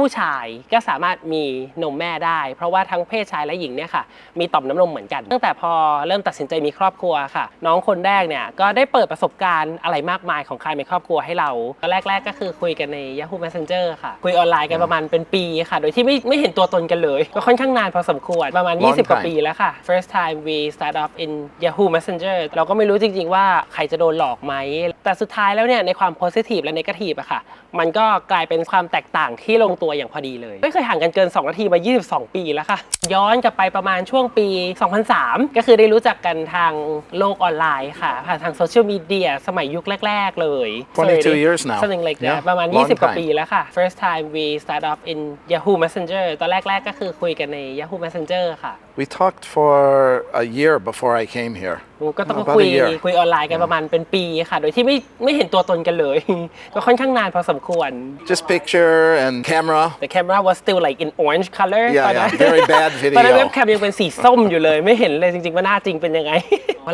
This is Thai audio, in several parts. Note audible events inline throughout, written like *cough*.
ผู้ชายก็สามารถมีนมแม่ได้ เพราะว่าทั้งเพศชายและหญิงเนี่ยค่ะมีต่อมน้ำนมเหมือนกัน ตั้งแต่พอเริ่มตัดสินใจมีครอบครัวค่ะ น้องคนแรกเนี่ยก็ได้เปิดประสบการณ์อะไรมากมายของการมีครอบครัวให้เราตอนแรก ๆ ก็คือคุยกันใน Yahoo Messenger ค่ะ คุยออนไลน์กันประมาณเป็นปีค่ะ โดยที่ไม่ไม่เห็นตัวตนกันเลย ก็ค่อนข้างนานพอสมควรประมาณ Long 20 กว่า time ปีแล้วค่ะ first time we start off in Yahoo Messenger เราก็ไม่รู้จริง ๆ ว่าใครจะโดนหลอกไหม แต่สุดท้ายแล้วเนี่ยในความ positive และ negative อะค่ะ มันก็กลายเป็นความแตกต่างที่ลงตัวอย่างพอดีเลย ไม่เคยห่างกันเกิน 2 นาทีมา 22 ปีแล้วค่ะ ย้อนกลับไปประมาณช่วงปี 2003 ก็คือได้รู้จักกันทางโลกออนไลน์ค่ะ ผ่านทางโซเชียลมีเดียสมัยยุคแรก ๆ เลย 22 years now. something like that Yeah, ประมาณ long 20 กว่า time. ปีแล้วค่ะ first time we start off in Yahoo Messenger ตอนแรก ๆ ก็คือคุยกันใน Yahoo Messenger ค่ะ We talked for a year before I came here. ก็ต้อง About คุย a year. คุยออนไลน์กันประมาณเป็นปีค่ะ โดยที่ไม่ไม่เห็นตัวตนกันเลย ก็ค่อนข้างนานพอสมควร Just picture and camera. The camera was still like in orange color Yeah, ตอนนั้น yeah, very bad ตอนนั้น video. เว็บแคมยังเป็นสีส้มอยู่เลย ไม่เห็นเลยจริงๆว่าหน้าจริงเป็นยังไง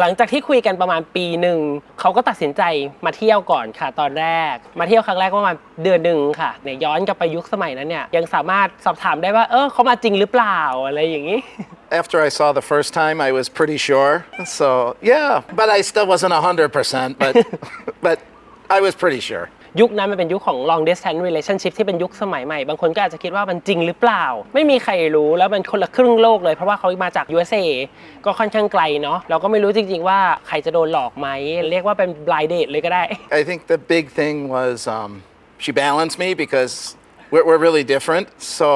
หลังจากที่คุยกันประมาณปีหนึ่ง เขาก็ตัดสินใจมาเที่ยวก่อนค่ะ ตอนแรก มาเที่ยวครั้งแรกประมาณเดือนหนึ่งค่ะเนี่ยย้อนกลับไปยุคสมัยนั้นเนี่ยยังสามารถสอบถามได้ว่าเออเขามาจริงหรือเปล่าอะไรอย่างนี้ After I saw the first time, I was pretty sure. So, yeah, but I still wasn't 100%, but, *laughs* but I was pretty sure. ยุคนั้นมันเป็นยุคของ long distance relationship ที่เป็นยุคสมัยใหม่ บางคนก็อาจจะคิดว่ามันจริงหรือเปล่า ไม่มีใครรู้แล้วมันคนละครึ่งโลกเลย เพราะว่าเขามาจาก USA ก็ค่อนข้างไกลเนาะเราก็ไม่รู้จริง ๆ ว่าใครจะโดนหลอกไหม เรียกว่าเป็น blind date เลยก็ได้ I think the big thing was um, she balanced me because we're, we're really different. So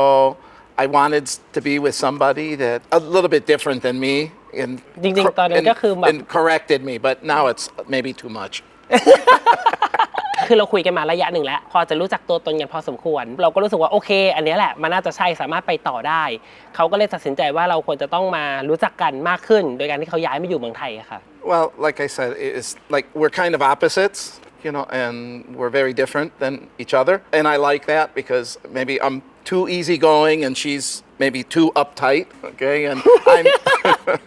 I wanted to be with somebody that a little bit different than me. And, จริงๆตอนนั้น and- ก็คือแบบ and corrected me, but now it's maybe too much. คือเราคุยกันมาระยะหนึ่งแล้ว พอจะรู้จักตัวตนกันพอสมควร เราก็รู้สึกว่าโอเค อันเนี้ยแหละมันน่าจะใช่สามารถไปต่อได้ เขาก็เลยตัดสินใจว่าเราควรจะต้องมารู้จักกันมากขึ้น โดยการที่เขาย้ายมาอยู่เมืองไทยอะค่ะ Well, like I said, it's like we're kind of opposites, you know, and we're very different than each other. And I like that because maybe I'm too easygoing and she's maybe too uptight, okay? And *laughs* I'm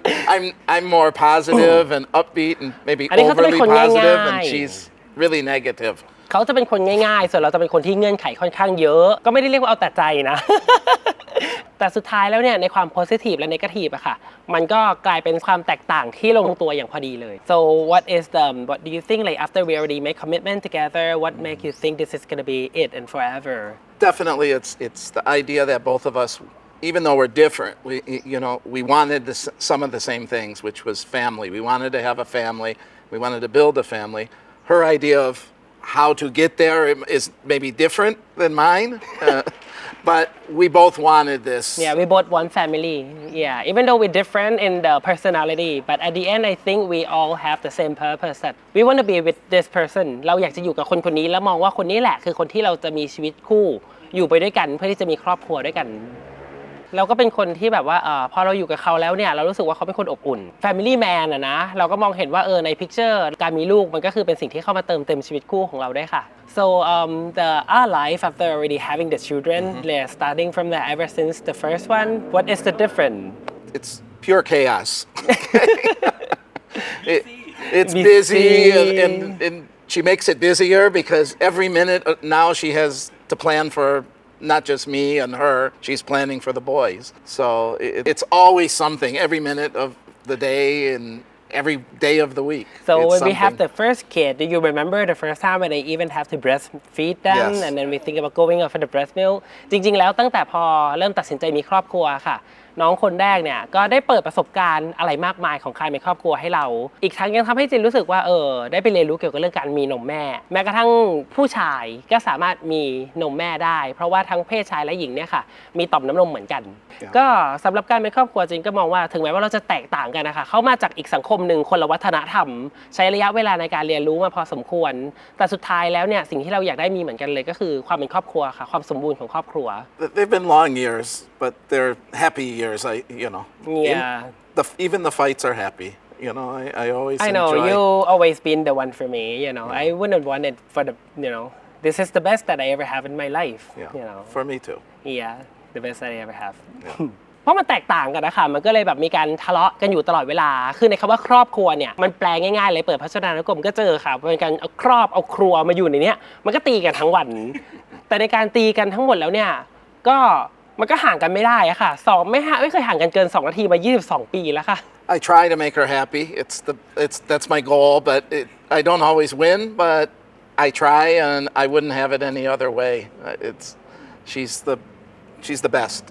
*laughs* I'm I'm more positive and upbeat and maybe อันนี้เขาจะเป็น overly คน positive ง่าย and ๆ she's really negative. เขาจะเป็นคนง่ายๆ ส่วนเราจะเป็นคนที่เงื่อนไขค่อนข้างเยอะ ก็ไม่ได้เรียกว่าเอาแต่ใจนะ แต่สุดท้ายแล้วเนี่ยในความ positive และ negative อะค่ะ มันก็กลายเป็นความแตกต่างที่ลงตัวอย่างพอดีเลย so what is the what do you think like after we already make commitment together what make you think this is gonna be it and forever Definitely, it's it's the idea that both of us, even though we're different, we you know we wanted this, some of the same things, which was family. We wanted to have a family. We wanted to build a family. Her idea of how to get there is maybe different than mine, uh, *laughs* but we both wanted this. Yeah, we both want family. Yeah, even though we're different in the personality, but at the end, I think we all have the same purpose that we want to be with this person. เราอยากจะอยู่กับคนคนนี้แล้วมองว่าคนนี้แหละ คือคนที่เราจะมีชีวิตคู่อยู่ไปด้วยกันเพื่อที่จะมีครอบครัวด้วยกัน เราก็เป็นคนที่แบบว่าเออพอเราอยู่กับเขาแล้วเนี่ยเรารู้สึกว่าเขาเป็นคนอบอุ่น Family Man อะนะเราก็มองเห็นว่าเออในพิกเจอร์การมีลูกมันก็คือเป็นสิ่งที่เข้ามาเติมเต็มชีวิตคู่ของเราได้ค่ะ so um the our life after already having the children they're starting from there ever since the first one what is the difference It's pure chaos. It- it's Busy. busy, and, and, and she makes it busier because every minute uh, now she has to plan for not just me and her, she's planning for the boys. So it, it's always something every minute of the day and every day of the week. So It's when we have something. the first kid, do you remember the first time when they even have to breastfeed them Yes. and then we think about going off for the breast milk จริง ๆ แล้วตั้งแต่พอเริ่มตัดสินใจมีครอบครัวค่ะ น้องคนแรกเนี่ยก็ได้เปิดประสบการณ์อะไรมากมายของการมีครอบครัวให้เรา อีกทั้งยังทำให้จินรู้สึกว่าเออได้ไปเรียนรู้เกี่ยวกับเรื่องการมีนมแม่ แม้กระทั่งผู้ชายก็สามารถมีนมแม่ได้ เพราะว่าทั้งเพศชายและหญิงเนี่ยค่ะมีต่อมน้ำนมเหมือนกัน ก็สำหรับการเป็นครอบครัวจริงก็มองว่าถึงแม้ว่าเราจะแตกต่างกันนะคะเขามาจากอีกสังคมหนึ่งคนละวัฒนธรรม ใช้ระยะเวลาในการเรียนรู้มาพอสมควร แต่สุดท้ายแล้วเนี่ยสิ่งที่เราอยากได้มีเหมือนกันเลยก็คือความเป็นครอบครัวค่ะความสมบูรณ์ของครอบครัว They've been long years, but they're happy years. I, you know. In- Yeah. the, even the fights are happy. You know, I, I always I know enjoy. you always been the one for me you know I wouldn't want it for the you know this is the best that I ever have in my life Yeah, you know for me too. yeah the best that I ever have เพราะมันแตกต่างกันนะคะ มันก็เลยแบบมีการทะเลาะกันอยู่ตลอดเวลา คือในคำว่าครอบครัวเนี่ย มันแปลง่ายๆเลย เปิดพจนานุกรมก็เจอค่ะเป็นการเอาครอบเอาครัวมาอยู่ในเนี้ย มันก็ตีกันทั้งวัน แต่ในการตีกันทั้งหมดแล้วเนี่ย ก็ มันก็ห่างกันไม่ได้อะค่ะสองไม่ห่างไม่เคยห่างกันเกิน 2 นาทีมา 22 ปีแล้วค่ะ I try to make her happy. It's the it's that's my goal, but it, I don't always win, but I try, and I wouldn't have it any other way. Uh, It's she's the she's the best.